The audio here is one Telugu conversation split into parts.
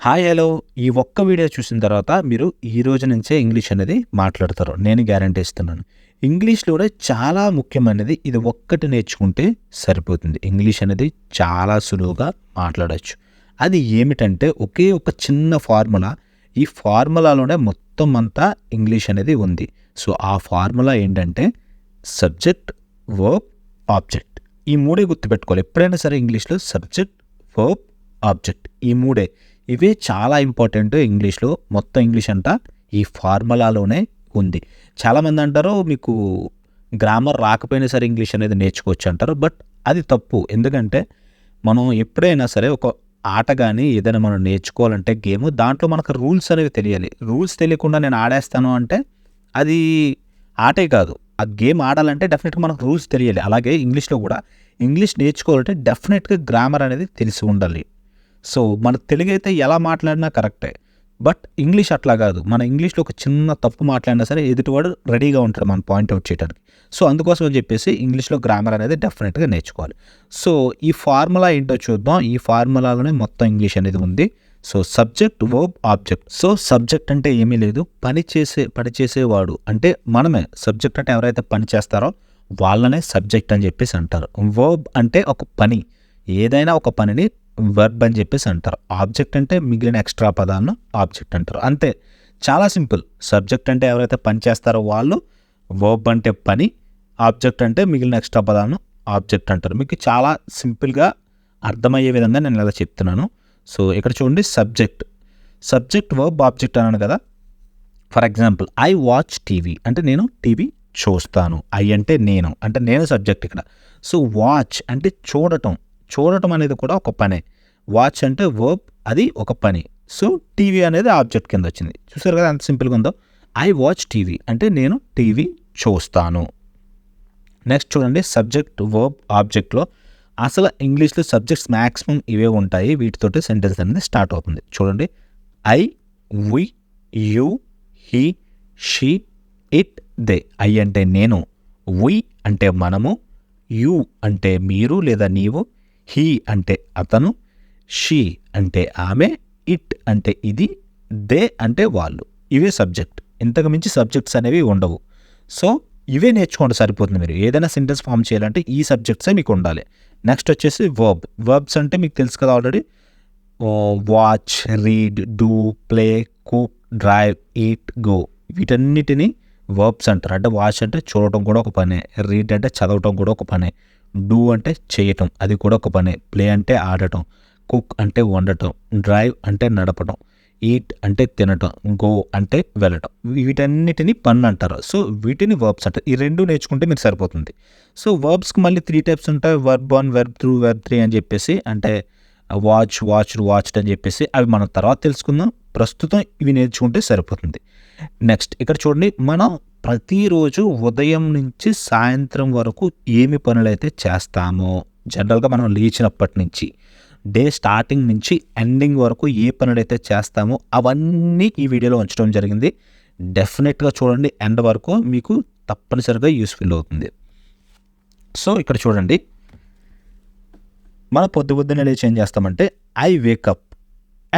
Hi hello. ఈ ఒక్క వీడియో చూసిన తర్వాత మీరు ఈ రోజు నుంచే ఇంగ్లీష్ అనేది మాట్లాడతారు. నేను గ్యారంటీ ఇస్తున్నాను. ఇంగ్లీష్లోనే చాలా ముఖ్యమైనది ఇది ఒక్కటి నేర్చుకుంటే సరిపోతుంది. ఇంగ్లీష్ అనేది చాలా సులువుగా మాట్లాడచ్చు. అది ఏమిటంటే ఒకే ఒక చిన్న ఫార్ములా. ఈ ఫార్ములాలోనే మొత్తం అంతా ఇంగ్లీష్ అనేది ఉంది. సో ఆ ఫార్ములా ఏంటంటే సబ్జెక్ట్ వర్బ్ ఆబ్జెక్ట్. ఈ మూడే గుర్తుపెట్టుకోవాలి. ఎప్పుడైనా సరే ఇంగ్లీష్లో సబ్జెక్ట్ వర్బ్ ఆబ్జెక్ట్. ఈ మూడే. ఇవే చాలా ఇంపార్టెంట్ ఇంగ్లీష్లో. మొత్తం ఇంగ్లీష్ అంతా ఈ ఫార్ములాలోనే ఉంది. చాలామంది అంటారు మీకు గ్రామర్ రాకపోయినా సరే ఇంగ్లీష్ అనేది నేర్చుకోవచ్చు అంటారు. బట్ అది తప్పు. ఎందుకంటే మనం ఎప్పుడైనా సరే ఒక ఆట కానీ ఏదైనా మనం నేర్చుకోవాలంటే గేమ్ దాంట్లో మనకు రూల్స్ అనేవి తెలియాలి. రూల్స్ తెలియకుండా నేను ఆడేస్తాను అంటే అది ఆటే కాదు. ఆ గేమ్ ఆడాలంటే డెఫినెట్గా మనకు రూల్స్ తెలియాలి. అలాగే ఇంగ్లీష్లో కూడా ఇంగ్లీష్ నేర్చుకోవాలంటే డెఫినెట్గా గ్రామర్ అనేది తెలిసి ఉండాలి. సో మన తెలుగు అయితే ఎలా మాట్లాడినా కరెక్టే. బట్ ఇంగ్లీష్ అట్లా కాదు. మన ఇంగ్లీష్లో ఒక చిన్న తప్పు మాట్లాడినా సరే ఎదుటివాడు రెడీగా ఉంటాడు మన పాయింట్ అవుట్ చేయడానికి సో అందుకోసం అని చెప్పేసి ఇంగ్లీష్లో గ్రామర్ అనేది డెఫినెట్గా నేర్చుకోవాలి. సో ఈ ఫార్ములా ఏంటో చూద్దాం. ఈ ఫార్ములాలోనే మొత్తం ఇంగ్లీష్ అనేది ఉంది. So subject verb object. So subject అంటే ఏమీ లేదు. పని చేసే పని చేసేవాడు అంటే మనమే. సబ్జెక్ట్ అంటే ఎవరైతే పని చేస్తారో వాళ్ళనే సబ్జెక్ట్ అని చెప్పేసి అంటారు. వర్బ్ అంటే ఒక పని. ఏదైనా ఒక పనిని వర్బ్ అని చెప్పేసి అంటారు. ఆబ్జెక్ట్ అంటే మిగిలిన ఎక్స్ట్రా పదాలను ఆబ్జెక్ట్ అంటారు. అంతే. చాలా సింపుల్. సబ్జెక్ట్ అంటే ఎవరైతే పని చేస్తారో వాళ్ళు వర్బ్ అంటే పని ఆబ్జెక్ట్ అంటే మిగిలిన ఎక్స్ట్రా పదాలను ఆబ్జెక్ట్ అంటారు. మీకు చాలా సింపుల్గా అర్థమయ్యే విధంగా నేను ఇలా చెప్తున్నాను. సో ఇక్కడ చూడండి సబ్జెక్ట్ సబ్జెక్ట్ వర్బ్ ఆబ్జెక్ట్ అన్నాను కదా. For example I watch TV అంటే నేను టీవీ చూస్తాను. ఐ అంటే నేను. అంటే నేను సబ్జెక్ట్ ఇక్కడ. సో వాచ్ అంటే చూడటం. చూడటం అనేది కూడా ఒక పనే. వాచ్ అంటే వర్బ్ అది ఒక పని. సో టీవీ అనేది ఆబ్జెక్ట్ కింద వచ్చింది. చూసారు కదా ఎంత సింపుల్గా ఉందో? I watch TV. అంటే నేను టీవీ చూస్తాను. నెక్స్ట్ చూడండి సబ్జెక్ట్ వర్బ్ ఆబ్జెక్ట్లో అసలు ఇంగ్లీష్లో సబ్జెక్ట్స్ మ్యాక్సిమం ఇవే ఉంటాయి. వీటితోటి సెంటెన్స్ అనేది స్టార్ట్ అవుతుంది. చూడండి I we you he she it they. I అంటే నేను వి అంటే మనము యు అంటే మీరు లేదా నీవు హీ అంటే అతను షీ అంటే ఆమె ఇట్ అంటే ఇది దే అంటే వాళ్ళు. ఇవే సబ్జెక్ట్. ఇంతకు మించి సబ్జెక్ట్స్ అనేవి ఉండవు. సో ఇవే నేర్చుకోండి సరిపోతుంది మీరు. ఏదైనా సెంటెన్స్ ఫామ్ చేయాలంటే ఈ సబ్జెక్ట్సే మీకు ఉండాలి. నెక్స్ట్ వచ్చేసి వర్బ్. వర్బ్స్ అంటే మీకు తెలుసు కదా already. Watch read do play cook drive eat go. వీటన్నిటిని వర్బ్స్ అంటారు. అంటే వాచ్ అంటే చూడటం కూడా ఒక పనే. రీడ్ అంటే చదవటం కూడా ఒక పనే. డూ అంటే చేయటం. అది కూడా ఒక పనే. ప్లే అంటే ఆడటం. కుక్ అంటే వండటం. డ్రైవ్ అంటే నడపడం ఈట్ అంటే తినటం. గో అంటే వెళ్ళటం. వీటన్నిటిని పన్ను అంటారు. సో వీటిని వర్బ్స్ అంటారు. ఈ రెండు నేర్చుకుంటే మీరు సరిపోతుంది. సో వర్బ్స్కి మళ్ళీ త్రీ టైప్స్ ఉంటాయి. Verb one verb two verb three అని చెప్పేసి అంటే వాచ్ వాచ్ వాచ్డ్ అని చెప్పేసి అవి మనం తర్వాత తెలుసుకుందాం. ప్రస్తుతం ఇవి నేర్చుకుంటే సరిపోతుంది. నెక్స్ట్ ఇక్కడ చూడండి మనం ప్రతిరోజు ఉదయం నుంచి సాయంత్రం వరకు ఏమి పనులైతే చేస్తామో జనరల్గా మనం లేచినప్పటి నుంచి డే స్టార్టింగ్ నుంచి ఎండింగ్ వరకు ఏ పనులైతే చేస్తామో అవన్నీ ఈ వీడియోలో ఉంచడం జరిగింది. డెఫినెట్గా చూడండి ఎండ్ వరకు మీకు తప్పనిసరిగా యూస్ఫుల్ అవుతుంది. సో ఇక్కడ చూడండి మన పొద్దు పొద్దున్నే లేచి ఏం చేస్తామంటే I wake up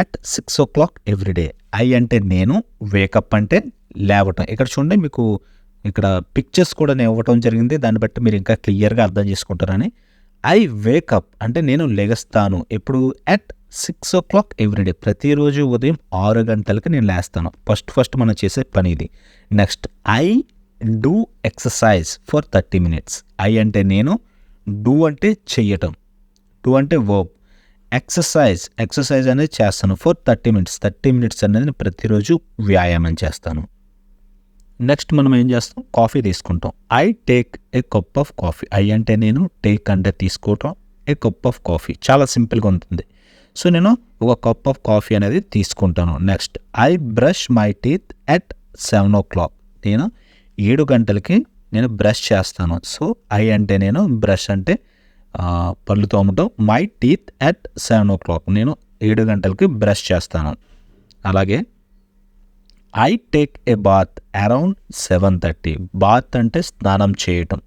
at six o'clock everyday I అంటే నేను వేకప్ అంటే లేవటం. ఇక్కడ చూడండి మీకు ఇక్కడ పిక్చర్స్ కూడా నేను ఇవ్వటం జరిగింది. దాన్ని బట్టి మీరు ఇంకా క్లియర్గా అర్థం చేసుకుంటారని. ఐ వేకప్ అంటే నేను లెగస్తాను ఎప్పుడు? At six o'clock everyday ప్రతిరోజు ఉదయం ఆరు గంటలకి నేను లేస్తాను. ఫస్ట్ ఫస్ట్ మనం చేసే పని ఇది. Next I do exercise for thirty minutes I అంటే నేను డూ అంటే చెయ్యటం. డూ అంటే వర్బ్ ఎక్సర్సైజ్ ఎక్సర్సైజ్ అనేది చేస్తాను. For thirty minutes. Thirty minutes అనేది నేను ప్రతిరోజు వ్యాయామం చేస్తాను. నెక్స్ట్ మనం ఏం చేస్తాం? కాఫీ తీసుకుంటాం. I take a cup of coffee. I అంటే నేను టేక్ అంటే తీసుకోవటం. A cup of coffee. చాలా సింపుల్గా ఉంటుంది. సో నేను ఒక కప్ ఆఫ్ కాఫీ అనేది తీసుకుంటాను. Next I brush my teeth at seven o'clock. నేను ఏడు గంటలకి నేను బ్రష్ చేస్తాను. సో ఐ అంటే నేను బ్రష్ అంటే పళ్ళు తోమటం. My teeth at seven o'clock నేను ఏడు గంటలకి బ్రష్ చేస్తాను. అలాగే I take a bath around seven thirty bath అంటే స్నానం చేయటం.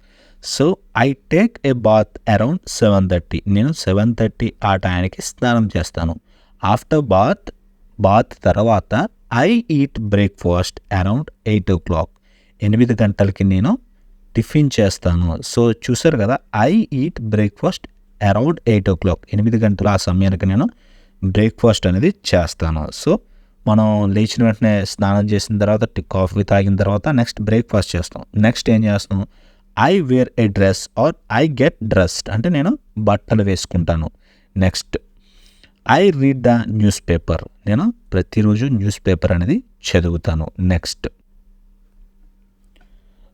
So I take a bath around seven thirty నేను సెవెన్ థర్టీ ఆ టయానికి స్నానం చేస్తాను. ఆఫ్టర్ బాత్ బాత్ తర్వాత I eat breakfast around eight o'clock ఎనిమిది గంటలకి నేను టిఫిన్ చేస్తాను. సో చూసారు కదా I eat breakfast around eight o'clock. ఎనిమిది గంటల ఆ సమయానికి నేను బ్రేక్ఫాస్ట్ అనేది చేస్తాను. సో మనం లేచిన వెంటనే స్నానం చేసిన తర్వాత కాఫీ తాగిన తర్వాత నెక్స్ట్ బ్రేక్ఫాస్ట్ చేస్తాం. నెక్స్ట్ ఏం చేస్తాం? I wear a dress or I get dressed. అంటే నేను బట్టలు వేసుకుంటాను. Next I read the newspaper. నేను ప్రతిరోజు న్యూస్ పేపర్ అనేది చదువుతాను. నెక్స్ట్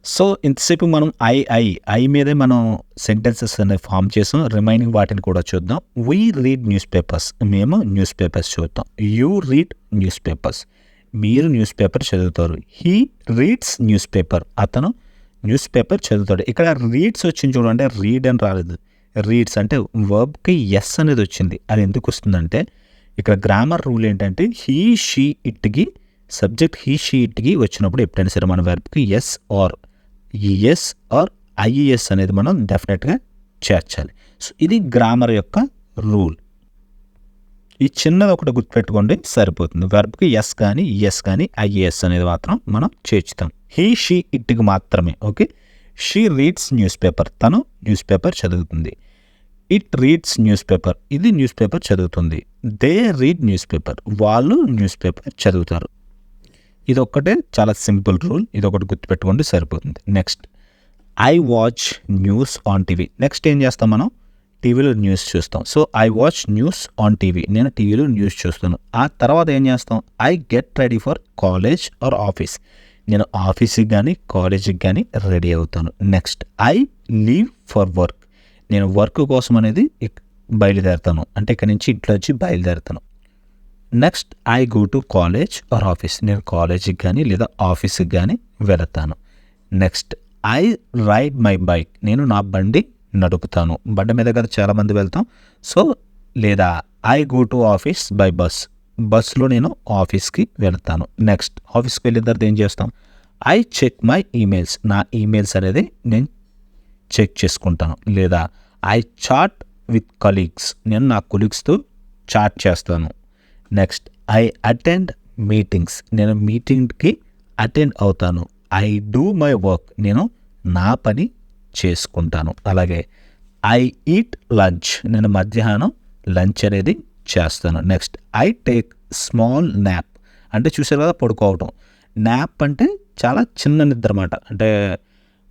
సో ఇంతసేపు మనం ఐ ఐ ఐ మీదే మనం సెంటెన్సెస్ అనేవి ఫామ్ చేసాం. రిమైనింగ్ వాటిని కూడా చూద్దాం. వీ రీడ్ న్యూస్ పేపర్స్ మేము న్యూస్ పేపర్స్ చూద్దాం. యూ రీడ్ న్యూస్ పేపర్స్ మీరు న్యూస్ పేపర్ చదువుతారు. హీ రీడ్స్ న్యూస్ పేపర్ అతను న్యూస్ పేపర్ చదువుతాడు. ఇక్కడ రీడ్స్ వచ్చింది చూడండి. రీడ్ అని రాలేదు. రీడ్స్ అంటే వర్బ్కి ఎస్ అనేది వచ్చింది. అది ఎందుకు వస్తుందంటే ఇక్కడ గ్రామర్ రూల్ ఏంటంటే హీ షీ ఇట్కి సబ్జెక్ట్ హీ షీ ఇట్కి వచ్చినప్పుడు ఎప్పుడైనా సరే మన వెర్బ్కి S or ES or IES అనేది మనం డెఫినెట్గా చేర్చాలి. సో ఇది గ్రామర్ యొక్క రూల్ ఈ చిన్నది ఒకటి గుర్తుపెట్టుకోండి సరిపోతుంది. వెర్బ్కి ఎస్ కానీ ఎస్ కానీ ఐఏఎస్ అనేది మాత్రం మనం చేర్చుతాం. హీ షీ ఇట్కి మాత్రమే okay she reads news paper తను న్యూస్ పేపర్ చదువుతుంది. ఇట్ రీడ్స్ న్యూస్ పేపర్ ఇది న్యూస్ పేపర్ చదువుతుంది. దే రీడ్ న్యూస్ పేపర్ వాళ్ళు న్యూస్ పేపర్ చదువుతారు. ఇది ఒక్కటే చాలా సింపుల్ రూల్. ఇది ఒకటి గుర్తుపెట్టుకోండి సరిపోతుంది. Next I watch news on TV next ఏం చేస్తాం మనం? టీవీలో న్యూస్ చూస్తాం. So I watch news on TV నేను టీవీలో న్యూస్ చూస్తాను. ఆ తర్వాత ఏం చేస్తాం? I get ready for college or office నేను ఆఫీస్కి కానీ కాలేజీకి కానీ రెడీ అవుతాను. Next I leave for work నేను వర్క్ కోసం అనేది బయలుదేరుతాను. అంటే ఇక్కడ నుంచి ఇంట్లో వచ్చి బయలుదేరుతాను. Next I go to college or office నేను కాలేజీకి కానీ లేదా ఆఫీస్కి కానీ వెళతాను. Next I ride my bike నేను నా బండి నడుపుతాను. బండి మీద కదా చాలామంది వెళ్తాం. సో లేదా I go to office by bus బస్సులో నేను ఆఫీస్కి వెళ్తాను. నెక్స్ట్ ఆఫీస్కి వెళ్ళిన తర్వాత ఏం చేస్తాం? ఐ చెక్ మై ఈమెయిల్స్ నా ఈమెయిల్స్ అనేది నేను చెక్ చేసుకుంటాను. లేదా ఐ చాట్ విత్ కలీగ్స్ నేను నా కొలీగ్స్తో చాట్ చేస్తాను. నెక్స్ట్ ఐ అటెండ్ మీటింగ్స్ నేను మీటింగ్కి అటెండ్ అవుతాను. ఐ డూ మై వర్క్ నేను నా పని చేసుకుంటాను. అలాగే ఐ ఈట్ లంచ్ నేను మధ్యాహ్నం లంచ్ అనేది చేస్తాను. Next I take small nap అంటే చూసారు కదా పడుకోవటం. న్యాప్ అంటే చాలా చిన్న నిద్ర అన్నమాట అంటే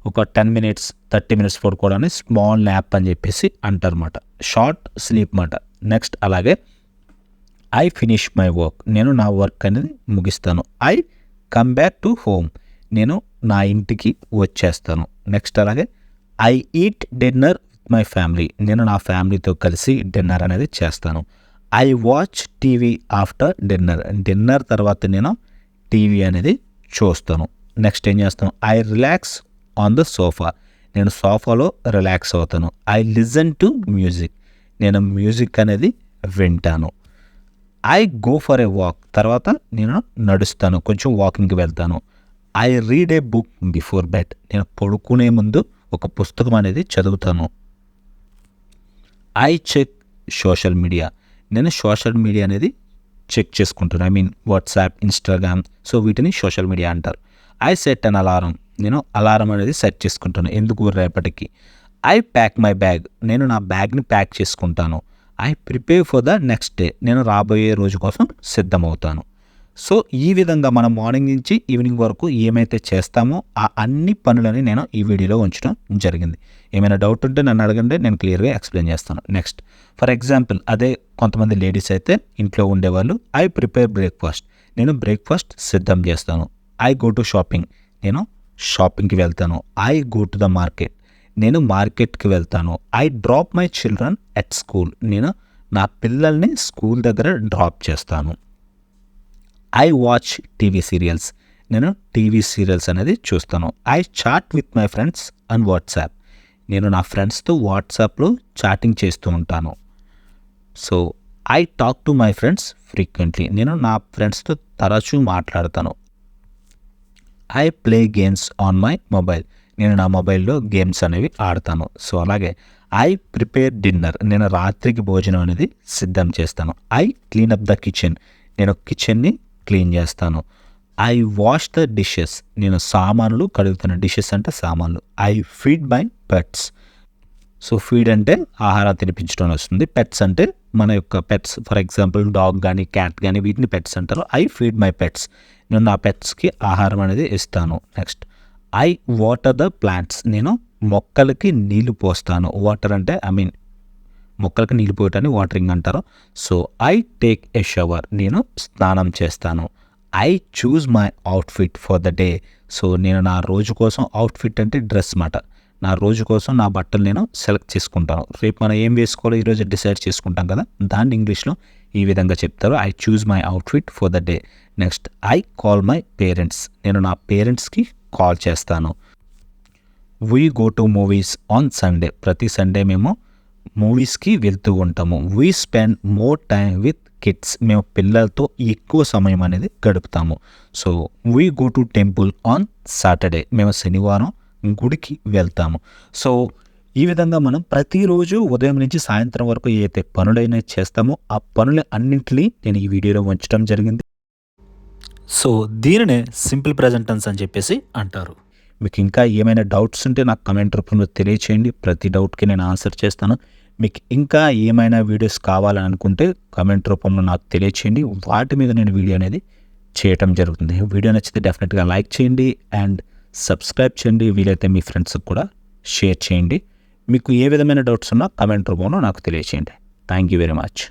ఒక టెన్ మినిట్స్ థర్టీ మినిట్స్ పడుకోవడానికి స్మాల్ న్యాప్ అని చెప్పేసి అంటారన్నమాట షార్ట్ స్లీప్ అన్నమాట నెక్స్ట్ అలాగే ఐ ఫినిష్ మై వర్క్ నేను నా వర్క్ అనేది ముగిస్తాను. I come back to home నేను నా ఇంటికి వచ్చేస్తాను. నెక్స్ట్ అలాగే I eat dinner with my family నేను నా ఫ్యామిలీతో కలిసి డిన్నర్ అనేది చేస్తాను. I watch TV after dinner dinner తర్వాత నేను టీవీ అనేది చూస్తాను. నెక్స్ట్ ఏం చేస్తాను? I relax on the sofa నేను సోఫాలో రిలాక్స్ అవుతాను. ఐ లిజన్ టు మ్యూజిక్ నేను మ్యూజిక్ అనేది వింటాను. I go for a walk తర్వాత నేను నడుస్తాను. కొంచెం వాకింగ్కి వెళ్తాను. I read a book before bed నేను పడుకునే ముందు ఒక పుస్తకం అనేది చదువుతాను. ఐ చెక్ సోషల్ మీడియా నేను సోషల్ మీడియా అనేది చెక్ చేసుకుంటాను. I mean WhatsApp Instagram so వీటిని సోషల్ మీడియా అంటారు. ఐ సెట్ అన్ అలారం నేను అలారం అనేది సెట్ చేసుకుంటాను. ఎందుకు రేపటికి? ఐ ప్యాక్ మై బ్యాగ్ నేను నా బ్యాగ్ని ప్యాక్ చేసుకుంటాను. I prepare for the next day. నేను రాబోయే రోజు కోసం సిద్ధమవుతాను. సో ఈ విధంగా మనం మార్నింగ్ నుంచి ఈవినింగ్ వరకు ఏమైతే చేస్తామో ఆ అన్ని పనులని నేను ఈ వీడియోలో ఉంచడం జరిగింది. ఏమైనా డౌట్ ఉంటే నన్ను అడగండి నేను క్లియర్గా ఎక్స్ప్లెయిన్ చేస్తాను. నెక్స్ట్. ఫర్ ఎగ్జాంపుల్ అదే కొంతమంది లేడీస్ అయితే ఇంట్లో ఉండేవాళ్ళు ఐ ప్రిపేర్ బ్రేక్ఫాస్ట్. నేను బ్రేక్ఫాస్ట్ సిద్ధం చేస్తాను. I go to shopping. నేను షాపింగ్కి వెళ్తాను. I go to the market. నేను మార్కెట్కి వెళ్తాను. I drop my children at school. నేను నా పిల్లల్ని స్కూల్ దగ్గర డ్రాప్ చేస్తాను. I watch TV serials. నేను టీవీ సీరియల్స్ అనేది చూస్తాను. I chat with my friends and WhatsApp. నేను నా ఫ్రెండ్స్తో వాట్సాప్లో చాటింగ్ చేస్తూ ఉంటాను. So I talk to my friends frequently. నేను నా ఫ్రెండ్స్తో తరచూ మాట్లాడతాను. I play games on my mobile. నేను నా మొబైల్లో గేమ్స్ అనేవి ఆడతాను. సో అలాగే ఐ ప్రిపేర్ డిన్నర్. నేను రాత్రికి భోజనం అనేది సిద్ధం చేస్తాను. I clean up the kitchen. నేను కిచెన్ని క్లీన్ చేస్తాను. I wash the dishes. నేను సామాన్లు కడుగుతాను డిషెస్ అంటే సామాన్లు. I feed my pets. So feed అంటే ఆహారం తినిపించడం వస్తుంది. పెట్స్ అంటే మన యొక్క పెట్స్. ఫర్ ఎగ్జాంపుల్ డాగ్ కానీ క్యాట్ కానీ వీటిని పెట్స్ అంటారు. I feed my pets. నేను నా పెట్స్కి ఆహారం అనేది ఇస్తాను. Next. I water the plants నేను మొక్కలకి నీళ్ళు పోస్తాను. వాటర్ అంటే ఐ మీన్ మొక్కలకి నీళ్ళు పోయటాన్ని వాటరింగ్ అంటారు. So I take a shower నేను స్నానం చేస్తాను. I choose my outfit for the day so నేను నా రోజు కోసం అవుట్ఫిట్ అంటే డ్రెస్ మాట. నా రోజు కోసం నా బట్టలు నేను సెలెక్ట్ చేసుకుంటాను. రేపు మనం ఏం వేసుకోవాలో ఈరోజు డిసైడ్ చేసుకుంటాం కదా? దాన్ని ఇంగ్లీష్లో ఈ విధంగా చెప్తారు. I choose my outfit for the day next I call my parents నేను నా పేరెంట్స్కి కాల్ చేస్తాను. We go to movies on Sunday ప్రతి సండే మేము మూవీస్కి వెళ్తూ ఉంటాము. We spend more time with kids మేము పిల్లలతో ఎక్కువ సమయం అనేది గడుపుతాము. So we go to temple on Saturday మేము శనివారం గుడికి వెళ్తాము. సో ఈ విధంగా మనం ప్రతిరోజు ఉదయం నుంచి సాయంత్రం వరకు ఏదైతే పనులైనా చేస్తామో ఆ పనులు అన్నింటినీ నేను ఈ వీడియోలో ఉంచడం జరిగింది. సో దీనినే సింపుల్ ప్రజెంటెన్స్ అని చెప్పేసి అంటారు. మీకు ఇంకా ఏమైనా డౌట్స్ ఉంటే నాకు కమెంట్ రూపంలో తెలియచేయండి. ప్రతి డౌట్కి నేను ఆన్సర్ చేస్తాను. మీకు ఇంకా ఏమైనా వీడియోస్ కావాలని అనుకుంటే కమెంట్ రూపంలో నాకు తెలియచేయండి. వాటి మీద నేను వీడియో అనేది చేయటం జరుగుతుంది. వీడియో నచ్చితే డెఫినెట్గా లైక్ చేయండి అండ్ సబ్స్క్రైబ్ చేయండి. వీలైతే మీ ఫ్రెండ్స్కి కూడా షేర్ చేయండి. మీకు ఏ విధమైన డౌట్స్ ఉన్నా కమెంట్ రూపంలో నాకు తెలియచేయండి. Thank you very much.